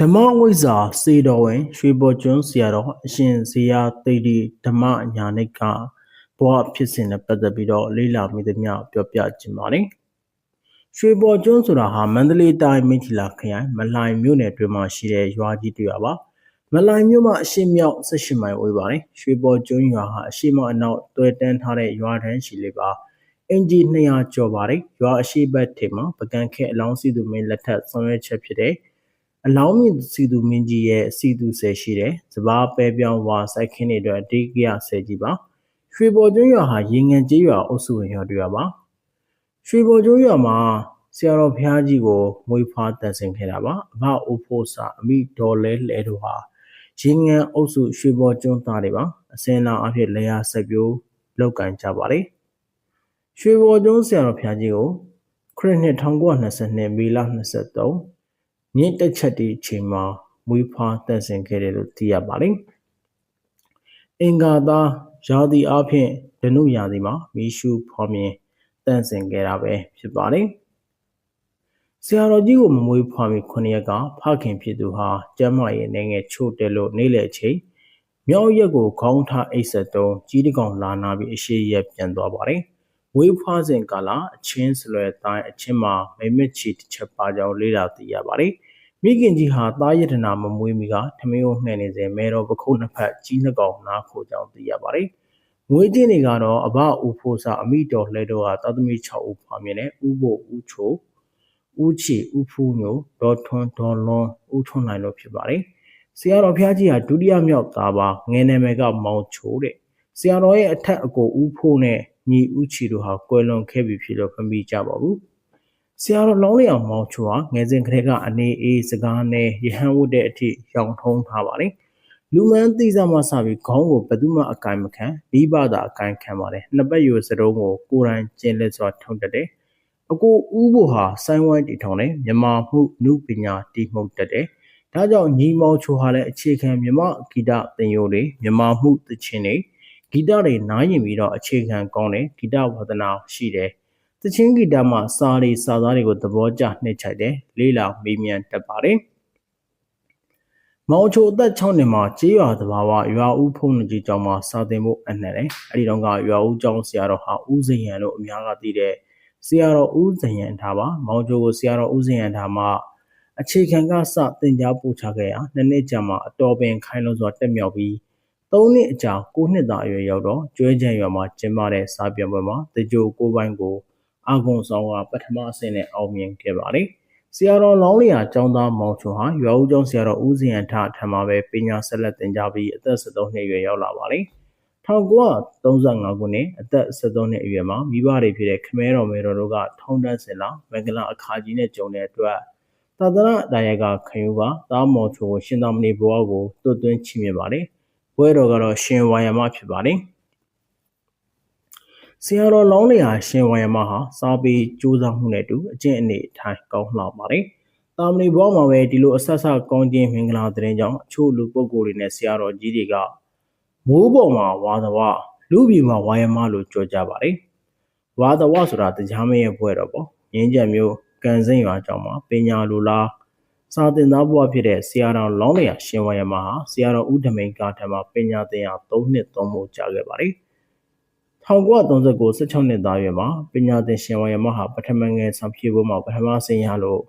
ဓမ္မဝိဇ္ဇာစေတော်ဝင် ရွှေပေါ်ကျွန်းဆရာတော်အရှင်ဇေယျသိတိဓမ္မညာနိကဘဝဖြစ်စဉ်နဲ့ပတ်သက်ပြီးတော့လေ့လာမိသမျှပြောပြခြင်းပါတယ်။ရွှေပေါ်ကျွန်းဆိုတာဟာမန္တလေးတိုင်းမိထီလာခရိုင်မလှိုင်မြို့နယ်တွင်မှာရှိတဲ့ရွာကြီးတစ်ရွာပါ။မလှိုင်မြို့မှာအရှိမြောက်18မိုင်ဝေးပါတယ်။ရွှေပေါ်ကျွန်းရွာဟာအရှိမအနောက်တွဲတန်းထားတဲ့ရွာတန်းရှိလေးပါ။အင်ဂျီ200ကျော်ပါတယ်။ရွာအရှိဘက်ထိပ်မှာပကံခဲအလောင်းစီသူမင်းလက်ထက်ဆောင်ရွက်ချက်ဖြစ်တဲ့ အလောင်းမြင့်စီသူမင်းကြီးရဲ့စီသူဆယ်ရှိတယ်။စဘာပဲပြောင်းဝါစိုက်ခင်းတွေအတွက်ဒိကရဆယ်ကြီးပါ။ရွှေပေါ်ကျွန်းရွာဟာရေငန်ကျေးရွာအုပ်စုဝင်ရွာတွေပါ။ရွှေပေါ်ကျွန်းရွာမှာဆရာတော်ဘုရားကြီးကိုမွေးဖွားတည်ဆင်ခဲ့တာပါ။အဘအိုဖိုးစာအမိဒေါ်လဲလဲတို့ဟာရေငန်အုပ်စုရွှေပေါ်ကျွန်းသားတွေပါ။အစင်းလာအဖြစ်လေယာဆက်ပြိုးလောက်ကင်ကြပါလေ။ရွှေပေါ်ကျွန်းဆရာတော်ဘုရားကြီးကိုခရစ်နှစ်1922မေလ23 မြင့်တက်ချက်ဒီအချိန်မှာမွေးဖွားတည်ဆင်ခဲ့တယ်လို့သိရပါတယ်။အင်္ဂါသားရာသီအဖြစ်ဒနုရာသီမှာမီရှုဖော်မြင်တည်ဆင်ခဲ့တာပဲဖြစ်ပါတယ်။ဆရာတော်ကြီးကိုမမွေးဖွားမီ9ရက်ကဖခင်ဖြစ်သူဟာကျမ်းမာရေးနေငယ်ချို့တယ်လို့နေလေအချိန်မြောက်ရက်ကိုခေါင်းထားအိတ်ဆက်တုံးကြီးတကောင်လာနာပြီးအရှိရက်ပြန်သွားပါတယ်။ ဝေးဖွားစဉ်ကာလအချင်းစလွယ်တိုင်းအချင်းမှာမိမချီတစ်ချက်ပါကြောင်းလေးလာသိရပါတယ်။မိခင်ကြီးဟာသားယတနာမမွေးမီကထမင်းကိုနှဲ့နေစဉ်မဲတော်ပခုတ်နှစ်ဖက်ကြီးနှစ်ကောင်နားခိုကြောင်းသိရပါတယ်။ငွေချင်းတွေကတော့အဘဦးဖိုးစာအမိတော်လှဲတော်ဟာသားသမီး6ဦးဖွားမြင်တဲ့ဦးဖို့ဦးချိုဦးချီဦးဖူးမျိုးဒေါ်ထွန်းဒေါ်လွန်ဦးထွန်းနိုင်တို့ဖြစ်ပါတယ်။ဆရာတော်ဖျားကြီးဟာဒုတိယမြောက်သားပါငယ်နာမည်ကမောင်ချိုတဲ့။ဆရာတော်ရဲ့အထက်အကိုဦးဖိုးနဲ့ ညီဦးချီတို့ဟာကွယ်လွန်ခဲ့ပြီဖြစ်လို့မမိကြပါဘူး။ဆရာတော်လောင်းလျောင်မောင်ချူဟာငယ်စဉ်ကတည်းကအနေအေးစကားနဲ့ရဟန်းဝတ်တဲ့အထိရောင်ထုံးထားပါလေလူမန်းသိစားမှစပြီးခေါင်းကိုဘယ်သူမှအကင်မခံပြီးပါတာအကင်ခံပါတယ်နှစ်ပတ်ယူစတုံးကိုကိုယ်တိုင်ကျင်းလက်စွာထုံတတ်တယ်အကိုဦးဘိုဟာဆိုင်းဝိုင်းတီထောင်တယ်မြမမှုနုပညာတီမှုတ်တတ်တယ်ဒါကြောင့်ညီမောင်ချိုဟာလည်းအခြေခံမြမဂီတသင်ရိုးတွေမြမမှုသချင်းတွေ ဂီတတွေနားရင်ပြီးတော့အခြေခံကောင်းတယ်ဂီတဝါသနာရှိတယ်သချင်းဂီတမှစာရီစာသားတွေကိုသဘောကျနှိမ့်ချိုက်တယ်လေးလာမေးမြန်းတတ်ပါတယ်မောင်ချိုအသက်6နှစ်မှာကြေးရွာသဘာဝရွာဦးဖုံးကြီးကျောင်းမှာစာသင်ဖို့အနှံ့တယ်အဲဒီတော့ကရွာဦးကျောင်းဆရာတော်ဟာဦးဇင်ရန်လို့အများကသိတဲ့ဆရာတော်ဦးဇင်ရန်ထားပါမောင်ချိုကိုဆရာတော်ဦးဇင်ရန်ထားမှာအခြေခံကစတင် जा ပို့ချခဲ့ရာနှစ်နှစ်ကြာမှအတော်ပင်ခိုင်လုံစွာတက်မြောက်ပြီး သုံးနှစ်အကြာ9နှစ်သားအရွယ်ရောက်တော့ကျွဲချံရွာမှာကျင်းပတဲ့စာပြန်ပွဲမှာတကြိုကိုပိုင်းကိုအာဂုံဆောင်ကပထမအဆင့်နဲ့အောင်မြင်ခဲ့ပါတယ်။ဆရာတော်လောင်းလျာကျောင်းသားမောင်ချွန်ဟာရွာဦးကျောင်းဆရာတော်ဦးဇင်အထထံမှာပဲပညာဆက်လက်သင်ကြားပြီးအသက်73နှစ်အရွယ်ရောက်လာပါတယ်။1935ခုနှစ်အသက်73နှစ်အရွယ်မှာမိဘတွေဖြစ်တဲ့ခမဲတော်မဲတော်တို့ကထုံးတန်းစင်လာမင်္ဂလာအခါကြီးနဲ့ကြုံတဲ့အတွက်သာသနာတရားကခယူကတားမော်ချိုကိုရှင်သာမဏေဘဝကိုသွတ်သွင်းချီးမြှင့်ပါတယ်။ ဘွဲတော်ကတော့ရှင်ဝါယမဖြစ်ပါတယ်။ဆရာတော်လောင်းလျာရှင်ဝါယမဟာစားပြီးကြိုးစားမှုနဲ့တူအကျင့်အနေထိုင်ကောင်းလှပါတယ်။တာမဏိဘဝမှာပဲဒီလိုအဆက်ဆက်ကောင်းခြင်းမင်္ဂလာတဲ့ကြောင့်အချို့လူပုဂ္ဂိုလ်တွေနဲ့ဆရာတော်ကြီးတွေကမိုးပေါ်မှာဝါသဝလူပြည်မှာဝါယမလို့ကြော်ကြပါတယ်။ဝါသဝဆိုတာတရားမရဲ့ဘွဲတော့ပေါ့။ငင်းချက်မျိုးကန်စိမ့်ရွာကြောင့်မှာပညာလိုလား စာသင်သားဘဝဖြစ်တဲ့ဆရာတော်လောင်းလျာရှင်ဝါယမဟာဆရာတော်ဦးဓမိန်ကာထံမှာပညာသင်ရ၃နှစ်သုံးဖို့ကြာခဲ့ပါတယ်။1939 16နှစ်သားရွယ်မှာပညာသင်ရှင်ဝါယမဟာပထမငယ်ဆောင်ဖြေပွဲမှာပထမဆင်ရလို့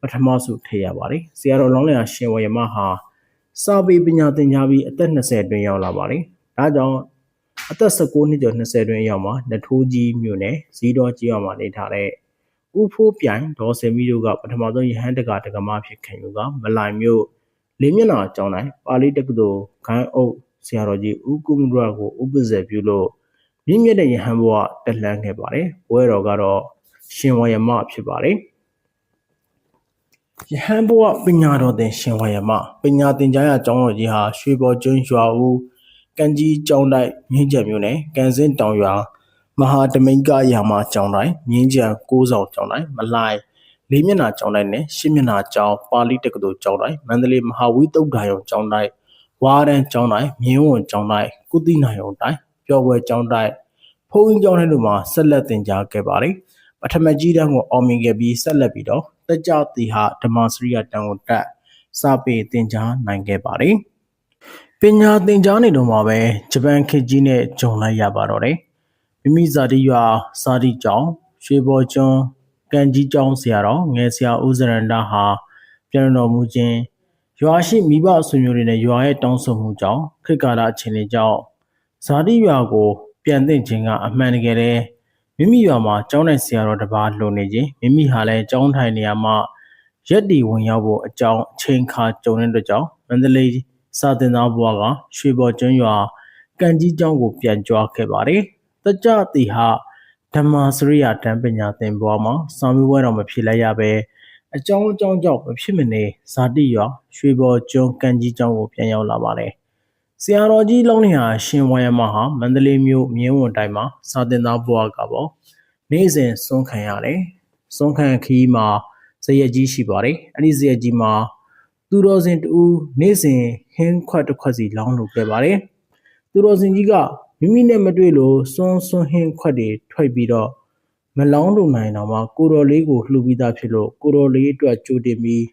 ပထမဆုထည့်ရပါတယ်။ဆရာတော်လောင်းလျာရှင်ဝါယမဟာစာပေပညာသင်ကြားပြီးအသက်20အတွင်းရောက်လာပါတယ်။ဒါကြောင့်အသက်19နှစ်ကျော်20အတွင်းရောက်မှာနထိုးကြီးမြို့နယ်ဇီးတော်ကြီးရွာမှာနေထားတဲ့ ဦးဖိုးပြိုင်ဒေါ်စင်မီတို့ကပထမဆုံးရဟန်းတက္ကတက္ကမဖြစ်ခံယူကမလိုင်မြို့လေးမျက်နှာကျောင်းတိုင်းပါဠိတက္ကသိုလ်ဂိုင်းအုပ်ဆရာတော်ကြီးဦးကုမရကိုဥပဇေပြုလို့မြင့်မြတ်တဲ့ယဟန်ဘဝတက်လှမ်းခဲ့ပါတယ်။ဘွဲတော်ကတော့ရှင်ဝါယမဖြစ်ပါတယ်။ယဟန်ဘဝပညာတော်သင်ရှင်ဝါယမပညာသင်ကြားရကျောင်းတော်ကြီးဟာရွှေပေါ်ကျွန်းရွာဦးကံကြီးကျောင်းတိုက်မြင်းကျံမြို့နယ်ကံစင်းတောင်ရွာ မဟာတမိန်ကရာမကျောင်းတိုင်းမြင်းကျံကိုးဆောင်ကျောင်းတိုင်းမလှိုင်လေးမျက်နှာကျောင်းတိုင်းနဲ့ရှစ်မျက်နှာကျောင်းပါဠိတက္ကသိုလ်ကျောင်းတိုင်းမန္တလေးမဟာဝိသုဒ္ဓယုံကျောင်းတိုင်းဝါရန်ကျောင်းတိုင်းမြင်းဝံကျောင်းတိုင်းကုသီနာယုံတိုင်းပျော်ပွဲကျောင်းတိုက်ဘုန်းကြီးကျောင်းထဲတို့မှာဆက်လက်သင်ကြားခဲ့ပါတယ်ပထမကြီးတန်းကိုအောင်မြင်ခဲ့ပြီးဆက်လက်ပြီးတော့တကြတိဟာဓမ္မစရိယတန်ကိုတက်ဆစာပေသင်ကြားနိုင်ခဲ့ပါတယ်။ပညာသင်ကြားနေတော့မှပဲဂျပန်ခေတ်ကြီးနဲ့ဂျုံလိုက်ရပါတော့တယ်။ မိမိဇာတိရွာဇာတိကျောင်းရွှေဘော်ကျွန်းကန်ကြီးကျောင်းဆရာတော်ငယ်ဆရာဦးဇရန္ဒဟာပြန်တော်မူခြင်းရွာရှိမိဘဆွေမျိုးတွေနဲ့ရွာရဲ့တောင်းဆိုမှုကြောင့်ခေတ်ကာလအခြေအနေကြောင့်ဇာတိရွာကိုပြန်သိခြင်းကအမှန်တကယ်တည်းမိမိရွာမှာကျောင်းနိုင်ဆရာတော်တစ်ပါးလိုနေခြင်းမိမိဟာလည်းကျောင်းထိုင်နေရာမှာရက်တီဝင်ရောက်ဖို့အကြောင်းအချိန်ခါကြုံတဲ့အတွက်ကြောင့်မန္တလေးစာတင်သားဘွားကရွှေဘော်ကျွန်းရွာကန်ကြီးကျောင်းကိုပြန်ကြွားခဲ့ပါတယ်။ တကြတိဟာဓမ္မစရိယာတန်ပညာသင်ဘွားမှာစာမေးပွဲတော်မဖြစ်လိုက်ရပဲအကြောင်းအကြောင်းကြောင့်မဖြစ်မနေဇာတိရွာရွှေဘော်ကျွန်းကန်ကြီးကျောင်းကိုပြန်ရောက်လာပါတယ်။ဆရာတော်ကြီးလုံးလျာရှင်ဝါယမဟာမန္တလေးမြို့မြင်းဝန်တိုင်းမှာစာတင်သားဘွားကပေါ့နေ့စဉ်စွန့်ခံရတယ်။စွန့်ခံခီးမှာဇရက်ကြီးရှိပါတယ်။အဲ့ဒီဇရက်ကြီးမှာသူတော်စင်တူနေ့စဉ်ဟင်းခွက်တစ်ခွက်စီလောင်းလုပ်ခဲ့ပါတယ်။သူတော်စင်ကြီးက မိမိနဲ့မတွေ့လို့စွန်းစွန်းဟင်းခွက်တွေထွက်ပြီးတော့မလောင်းလို့နိုင်တော့မှကိုတော်လေးကိုလှူပြီးသားဖြစ်လို့ကိုတော်လေးအတွက်ကြိုတင်ပြီး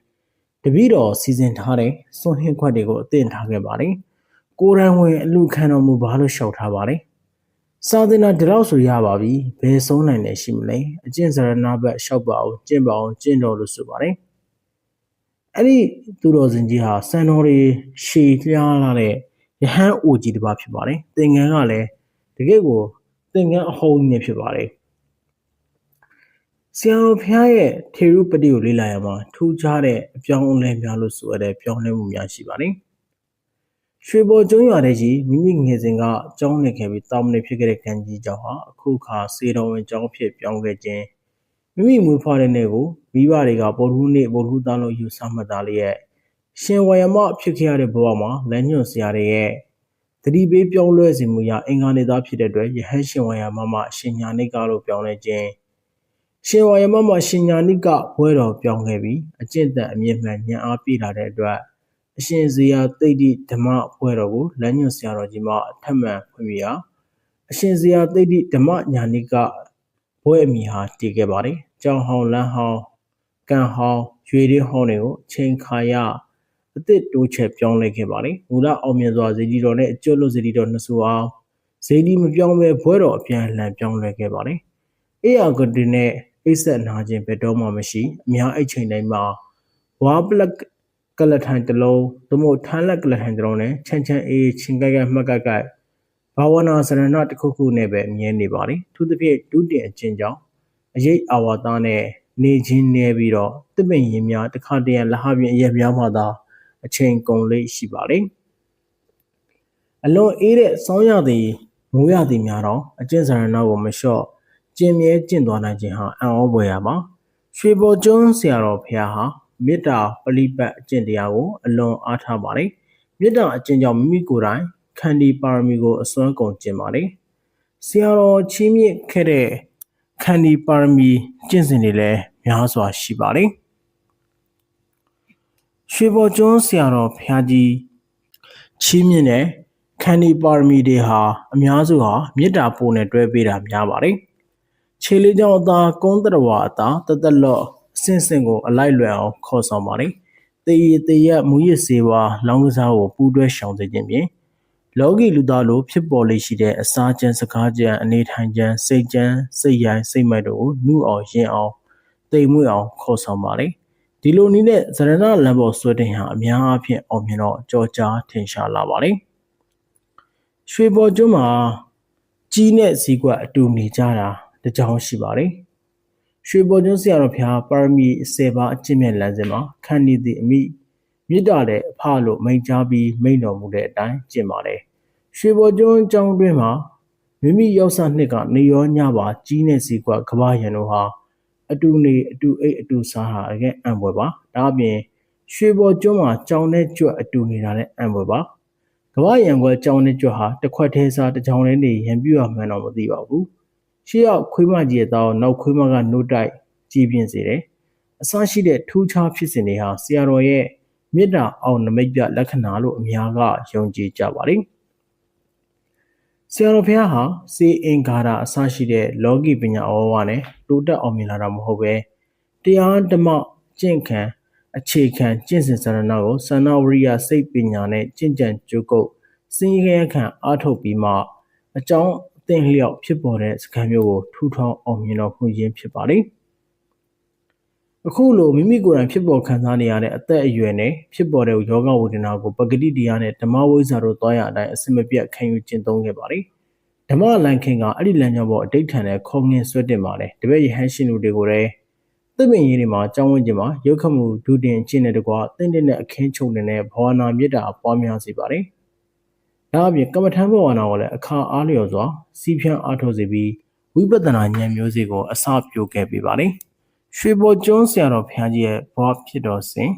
တပည့်တော်စီစဉ်ထားတဲ့စွန်းဟင်းခွက်တွေကိုအသင့်ထားခဲ့ပါတယ်။ကိုရန်ဝင်အလူခံတော်မူဘာလို့လျှောက်ထားပါတယ်။စာသင်တာဒီလောက်ဆိုရပါပြီ။ဘယ်ဆုံးနိုင်လဲရှိမလဲ။အကျင့်စရဏဘက်လျှောက်ပါအောင်ကျင့်ပါအောင်ကျင့်တော်လို့ဆိုပါတယ်။အဲ့ဒီသူတော်စင်ကြီးဟာစံတော်တွေရှည်လျားလာတဲ့ ယဟန်အိုကြီးတစ်ပါးဖြစ်ပါတယ်။သင်္ကန်းကလည်းတကယ့်ကိုသင်္ကန်းအဟုန်နဲ့ဖြစ်ပါတယ်။ဆရာတော်ဖျားရဲ့ထေရုပတိကိုလေ့လာရမှာထူးခြားတဲ့အပြောင်းအလဲများလို့ဆိုရတဲ့ပြောင်းလဲမှုများရှိပါတယ်။ရွှေဘော်ကျွန်းရွာတဲ့ကြီးမိမိငယ်စဉ်ကကျောင်းနေခဲ့ပြီးတာမန်ဖြစ်ခဲ့တဲ့ကံကြီးကျောင်းဟာအခုခါစေတော်ဝင်ကျောင်းဖြစ်ပြောင်းခဲ့ခြင်းမိမိမူဖွားတဲ့နေ့ကိုမိဘတွေကပေါ်ထူးနေ့ပေါ်ထူးသားလို့ယူဆမှတ်သားလျက် ရှင်ဝါယမဖြစ်ခဲ့ရတဲ့ဘဝမှာလက်ညွန့်ဆရာတွေရဲ့တတိပေးပြောင်းလဲစေမှုရအင်္ဂါနေသားဖြစ်တဲ့အတွက်ယဟန်ရှင်ဝါယမမရှင်ညာနိကလို့ပြောင်းလဲခြင်းရှင်ဝါယမမရှင်ညာနိကဘွဲတော်ပြောင်းခဲ့ပြီးအကျင့်တန်အမြင့်မှန်ဉာဏ်အားပြည့်လာတဲ့အတွက်အရှင်ဇေယသိတိဓမ္မဘွဲတော်ကိုလက်ညွန့်ဆရာတော်ကြီးမှအထက်မှန်ဖွင့်ပြရာအရှင်ဇေယသိတိဓမ္မညာနိကဘွဲအမိဟာတည်ခဲ့ပါတယ်။ကြောင်ဟောင်းလန်းဟောင်းကံဟောင်းရွေရင်းဟောင်းတွေကိုချိန်ခါရ အသစ်တိုးချက်ပြောင်းလဲခဲ့ပါတယ်။မူလအောင်မြင်စွာဇေဒီတော်နဲ့အကျွတ်လို့ဇေဒီတော်နှစ်ဆူအောင်ဇေဒီမပြောင်းပဲဘွဲတော်အပြန်လှန်ပြောင်းလဲခဲ့ပါတယ်။အေယာဂတိနဲ့အိတ်ဆက်နာခြင်းဘယ်တော့မှမရှိအများအိတ်ချိန်တိုင်းမှာဝါပလက်ကလထိုင်တစ်လုံးသို့မဟုတ်ထန်းလက်ကလထိုင်တစ်လုံးနဲ့ချမ်းချမ်းအေးချင်းကိုက်ကမှတ်ကက်ကဘာဝနာစရဏတစ်ခုခုနဲ့ပဲအမြဲနေပါတယ်။သူသဖြင့်ဒုတိယအချင်းကြောင့်အရေးအာဝါသနဲ့နေချင်းနေပြီးတော့တပင်ရင်များတခါတရံလဟပြင်အရက်များမှသာ အချိန်ကုန်လေးရှိပါတယ်။အလွန်အေးတဲ့ဆောင်းရသည်မိုးရသည်များတော့အကျင့်စရဏကိုမလျှော့ကျင်မြဲကျင့်သွားနိုင်ခြင်းဟာအံ့ဩဖွယ်ရာပါရွှေပေါ်ကျွန်းဆရာတော်ဖရာဟာမေတ္တာပလိပတ်အကျင့်တရားကိုအလွန်အားထားပါတယ်မေတ္တာအကျင့်ကြောင့်မိမိကိုယ်တိုင်ခန္ဒီပါရမီကိုအစွမ်းကုန်ကျင့်ပါတယ်ဆရာတော်ချီးမြှင့်ခဲ့တဲ့ခန္ဒီပါရမီကျင့်စဉ်တွေလည်းများစွာရှိပါတယ် ရွှေပေါ်ကျွန်းဆရာတော်ဖရာကြီးချီးမြှင့်တဲ့ခန္ဒီပါရမီတွေဟာအများစုဟာမေတ္တာပို့နဲ့တွဲပေးတာများပါတယ်ခြေလေးချောင်းအသားကုန်းတရဝါအသားတသက်လော့အစင်စင်ကိုအလိုက်လွယ်အောင်ခေါ်ဆောင်ပါတယ်။တေးတေးရမူရစ်စေဝါလောင်းကစားကိုပူးတွဲရှောင်စေခြင်းဖြင့်လောကီလူသားလိုဖြစ်ပေါ်လေရှိတဲ့အစာကျန်စကားကျန်အနေထိုင်ကျန်စိတ်ကျန်စိတ်ရိုင်းစိတ်မိုက်တို့ကိုနှုအောင်ရင်အောင်တိမ်မွေ့အောင်ခေါ်ဆောင်ပါတယ်။ ဒီလိုနည်းနဲ့ဇရဏလမ်းပေါ်ဆွဲတင်ဟာအများအားဖြင့်အောင်မြင်တော့ကြော်ကြားထင်ရှားလာပါတယ်။ရွှေပေါ်ကျွန်းမှာကြီးနဲ့ဇီကွက်အတူနေကြတာတကြောင်ရှိပါတယ်။ရွှေပေါ်ကျွန်းဆရာတော်ဖျားပါရမီ10ပါးအကျင့်မြတ်လမ်းစဉ်မှာခန္ဒီသည့်အမိမြစ်တာတဲ့အဖလို့မိန်ကြားပြီးမိန်တော်မူတဲ့အတိုင်းကျင့်ပါတယ်။ရွှေပေါ်ကျွန်းကျောင်းတွင်မှာမိမိရောက်စနှစ်ကနေရောညပါကြီးနေစီကွာကဘာရန်တို့ဟာ အတူနေအတူအိတ်အတူစားဟာအကဲအံပွဲပါ။ဒါအပြင်ရွှေပေါ်ကျွန်းမှာကြောင်နဲ့ကြွက်အတူနေတာလည်းအံပွဲပါ။ကဘာရန်ကွယ်ကြောင်နဲ့ကြွက်ဟာတစ်ခွက်သေးစားတစ်ကြောင်လေးနေရံပြူရမှန်းတော့မသိပါဘူး။ရှေ့ရောက်ခွေးမကြီးရဲ့သားကိုနောက်ခွေးမကနှုတ်တိုက်ကြည်ပြင်းစေတယ်။အစရှိတဲ့ထူးခြားဖြစ်စဉ်တွေဟာဆရာတော်ရဲ့မေတ္တာအောင်နမိတ်ပြလက္ခဏာလို့အများကယုံကြည်ကြပါတယ်။ ဆရာတော်ဘုရားဟာစေအင်္ဂါရအစရှိတဲ့လောကီပညာဩဝါနဲ့တိုးတက်အောင်မြင်လာတာမဟုတ်ပဲတရားဓမ္မကျင့်ခံအခြေခံကျင့်စဉ်စရဏကိုသန္နဝရိယစိတ်ပညာနဲ့ကျင့်ကြံကြိုးကုပ်စင်ရဲခံအားထုတ်ပြီးမှအကြောင်းအသင့်လျောက်ဖြစ်ပေါ်တဲ့စကားမျိုးကိုထူထောင်အောင်မြင်တော်မူခြင်းဖြစ်ပါလေ အခုလိုမိမိကိုယ်တိုင်ဖြစ်ပေါ်ခံစားနေရတဲ့အသက်အရွယ်နဲ့ဖြစ်ပေါ်တဲ့ယောဂဝေဒနာကိုပဂတိတရားနဲ့ဓမ္မဝိဇ္ဇာတို့တွားရအတိုင်းအစင်မပြတ်ခံယူကျင့်သုံးခဲ့ပါလေဓမ္မလန်ခင်ကအဲ့ဒီလမ်းကြောင်းပေါ်အတိတ်ထန်နဲ့ခေါငင်ဆွတ်တင်ပါလေတပည့်ရဟန်းရှင်လူတွေကိုလည်းသစ်ပင်ရည်တွေမှာကြောင်းဝင်းကျင်မှာရုပ်ခမှုဒုတင်ကျင့်တဲ့တကွာတင့်တဲ့အခင်းချုပ်နေတဲ့ဘာဝနာမေတ္တာပွားများစေပါလေဒါအပြင်ကမ္မထံဘဝနာကိုလည်းအခါအားလျော်စွာစီးဖြန်းအားထုတ်စေပြီးဝိပဿနာဉာဏ်မျိုးစေ့ကိုအစပြုခဲ့ပေးပါလေ ရွှေဘော်ကျွန်းဆရာတော်ဘုရားကြီးရဲ့ဘောဖြစ်တော်စဉ်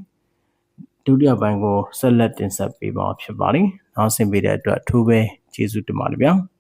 ဒုတိယပိုင်းကိုဆက်လက်တင်ဆက်ပေးပါဖြစ်ပါလိမ့်။နောက်ဆင်ပေးတဲ့အတွက်အထူးပဲကျေးဇူးတင်ပါတယ်ဗျာ။